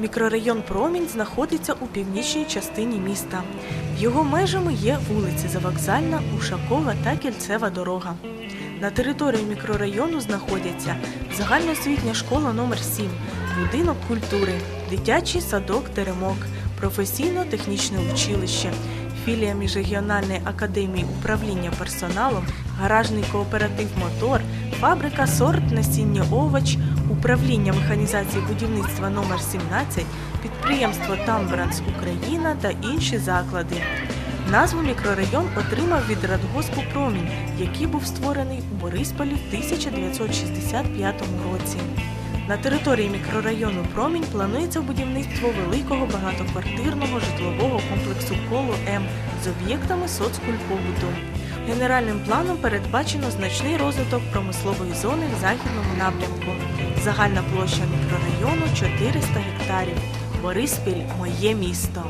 Мікрорайон Промінь знаходиться у північній частині міста. Його межами є вулиці Завокзальна, Ушакова та Кільцева дорога. На території мікрорайону знаходяться загальноосвітня школа номер 7 будинок культури, дитячий садок Теремок, професійно-технічне училище, філія міжрегіональної академії управління персоналом, гаражний кооператив Мотор, фабрика сорт насіння овоч, управління механізації будівництва номер 17, підприємство Тамбранс Україна та інші заклади. Назву мікрорайон отримав від радгоспу Промінь, який був створений у Борисполі в 1965 році. На території мікрорайону Промінь планується будівництво великого багатоквартирного житлового комплексу коло М з об'єктами соцкультпобуту. Генеральним планом передбачено значний розвиток промислової зони в західному напрямку. Загальна площа мікрорайону 400 гектарів. Бориспіль моє місто.